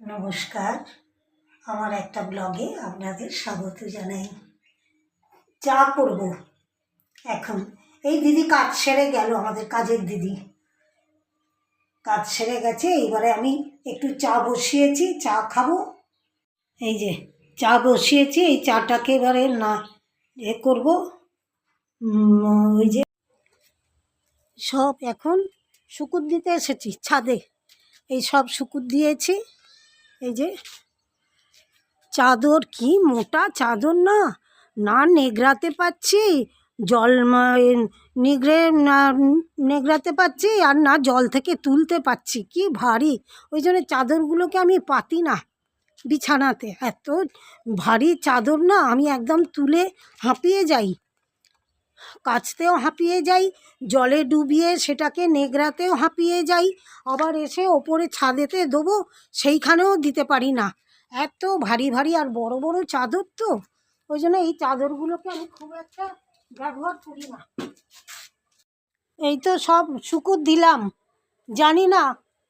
নমস্কার। আমার একটা ব্লগে আপনাদের স্বাগত জানাই। চা করব এখন। এই দিদি কাজ সেরে গেল, আমাদের কাজের দিদি। কাজ সেরে গেছে এইবারে আমি একটু চা বসিয়েছি, চা খাব। এই যে, চা বসিয়েছি, এই চাটাকে এবারে না এ করব। ওই যে, সব এখন শুকুর দিতে এসেছি, ছাদে। এই সব শুকুর দিয়েছি। এই যে, চাদর কি মোটা চাদর না? না নেগড়াতে পাচ্ছি জল নিগড়ে, না, নেগড়াতে পাচ্ছি আর না জল থেকে তুলতে পাচ্ছি কি ভারী! ওই জন্য চাদরগুলোকে আমি পাতি না বিছানাতে। এত ভারী চাদর না, আমি একদম তুলে হাঁপিয়ে যাই। কাচতেও হাঁপিয়ে যাই, জলে ডুবিয়ে সেটাকে নেগড়াতেও হাঁপিয়ে যাই, আবার এসে ওপরে ছাদেতে দেবো, সেইখানেও দিতে পারি না। এত ভারী ভারী আর বড় বড় চাদর তো, ওই জন্য এই চাদরগুলোকে আমি খুব একটা ব্যবহার করি না। এই তো সব শুকুর দিলাম। জানি না,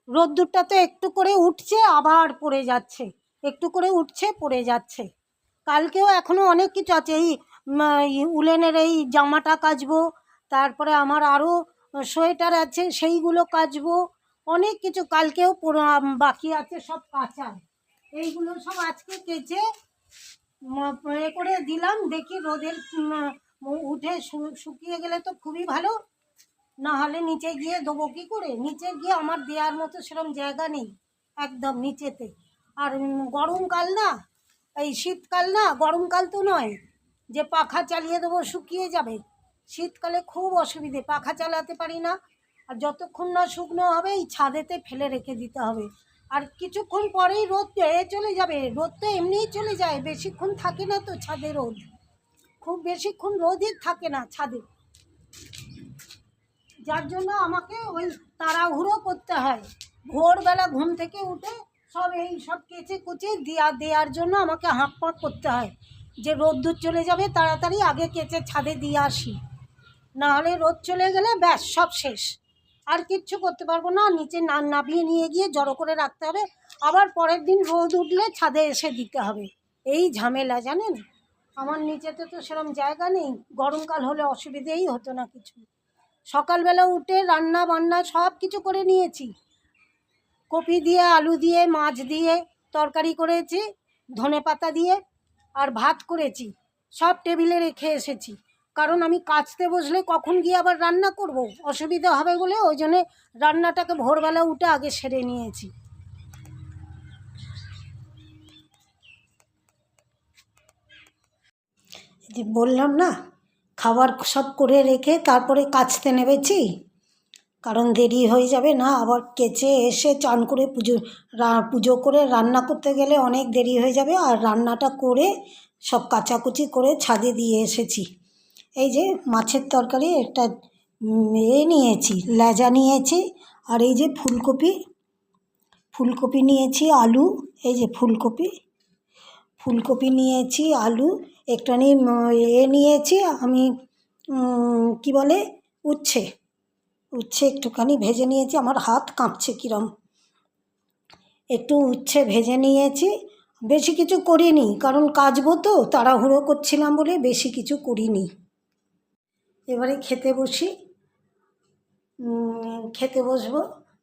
রোদ্দুরটা তো একটু করে উঠছে, আবার পড়ে যাচ্ছে। একটু করে উঠছে, পড়ে যাচ্ছে। কালকেও এখনও অনেক কিছু আছে এই এই উলেনের এই জামাটা কাচবো, তারপরে আমার আরও সোয়েটার আছে, সেইগুলো কাচবো। অনেক কিছু, কালকেও বাকি আছে সব কাচার এইগুলো সব আজকে কেচে এ করে দিলাম, দেখি রোদের উঠে শুকিয়ে গেলে তো খুবই ভালো। না হলে নিচে গিয়ে দেবো কী করে? নিচে গিয়ে আমার দেওয়ার মতো সেরকম জায়গা নেই, একদম নিচেতে। আর গরমকাল না, এই শীতকাল না, গরমকাল তো নয়। যে পাখা চালিয়ে দেবো শুকিয়ে যাবে। শীতকালে খুব অসুবিধে, পাখা চালাতে পারি না। আর যতক্ষণ না শুকনো হবে, এই ছাদেতে ফেলে রেখে দিতে হবে। আর কিছুক্ষণ পরেই রোদ চলে যাবে। রোদ তো এমনিই চলে যায়, বেশিক্ষণ থাকে না তো ছাদে রোদ। খুব বেশিক্ষণ রোদই থাকে না ছাদে। যার জন্য আমাকে ওই তাড়াহুড়ো করতে হয়। ভোরবেলা ঘুম থেকে উঠে সব এই সব কেচে কুচে দেওয়া দেওয়ার জন্য আমাকে হাঁক করতে হয়। যে রোদ্দুর চলে যাবে, তাড়াতাড়ি আগে কেচে ছাদে দিয়ে আসি। নাহলে রোদ চলে গেলে ব্যাস, সব শেষ। আর কিচ্ছু করতে পারব না, নিচে না নামিয়ে নিয়ে গিয়ে জড়ো করে রাখতে হবে। আবার পরের দিন রোদ উঠলে ছাদে এসে দিতে হবে। এই ঝামেলা, জানেন? আমার নিচেতে তো সেরকম জায়গা নেই। গরমকাল হলে অসুবিধেই হতো না কিছু। সকালবেলা উঠে রান্না বান্না সব কিছু করে নিয়েছি। কপি দিয়ে, আলু দিয়ে, মাছ দিয়ে, তরকারি করেছি ধনে পাতা দিয়ে আর ভাত করেছি। সব টেবিলে রেখে এসেছি। কারণ আমি কাচতে বসলে কখন গিয়ে আবার রান্না করব? অসুবিধা হবে বলে ওই জন্যে রান্নাটাকে ভোরবেলা উঠে আগে সেরে নিয়েছি। বললাম না, খাবার সব করে রেখে তারপরে কাচতে নেমেছি। কারণ দেরি হয়ে যাবে না, আবার কেচে এসে চান করে পুজো পুজো করে রান্না করতে গেলে অনেক দেরি হয়ে যাবে আর রান্নাটা করে সব কাচাকুচি করে ছাদে দিয়ে এসেছি। এই যে মাছের তরকারি একটা এ নিয়েছি, লেজা নিয়েছি আর এই যে ফুলকপি ফুলকপি নিয়েছি, আলু, এই যে ফুলকপি ফুলকপি নিয়েছি, আলু একটুখানি এ নিয়েছি, আমি কি বলে, উচ্ছে। উচ্ছে একটুখানি ভেজে নিয়েছি, আমার হাত কাঁপছে কিরম। একটু উচ্ছে ভেজে নিয়েছি, বেশি কিছু করিনি, কারণ কাচবো তো, তাড়াহুড়ো করছিলাম বলে বেশি কিছু করিনি। এবারে খেতে বসি খেতে বসবো,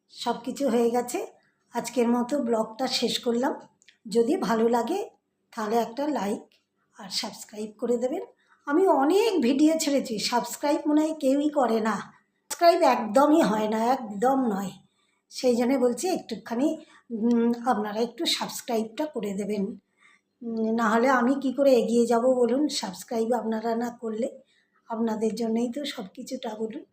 সব কিছু হয়ে গেছে। আজকের মতো ব্লগটা শেষ করলাম। যদি ভালো লাগে, তাহলে একটা লাইক আর সাবস্ক্রাইব করে দেবেন। আমি অনেক ভিডিও ছেড়েছি, সাবস্ক্রাইব মনে হয় কেউই করে না। সাবস্ক্রাইব একদমই হয় না, একদম নয়। সেই জন্য বলছি একটুখানি আপনারা একটু সাবস্ক্রাইবটা করে দেবেন। না হলে আমি কি করে এগিয়ে যাব বলুন সাবস্ক্রাইব আপনারা না করলে আপনাদের জন্যই তো সব কিছুটা বলুন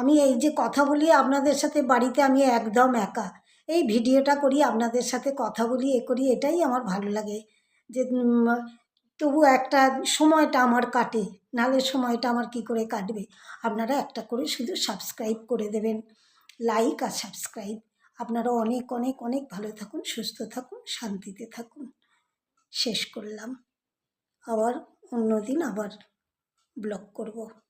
আমি এই যে কথা বলি আপনাদের সাথে বাড়িতে আমি একদম একা। এই ভিডিওটা করি আপনাদের সাথে কথা বলি, এ করি, এটাই আমার ভালো লাগে। যে তবু একটা সময়টা আমার কাটে, নাহলে সময়টা আমার কি করে কাটবে? আপনারা একটা করে শুধু সাবস্ক্রাইব করে দেবেন লাইক আর সাবস্ক্রাইব আপনারা অনেক অনেক অনেক ভালো থাকুন, সুস্থ থাকুন, শান্তিতে থাকুন। শেষ করলাম। আবার অন্যদিন আবার ব্লগ করব।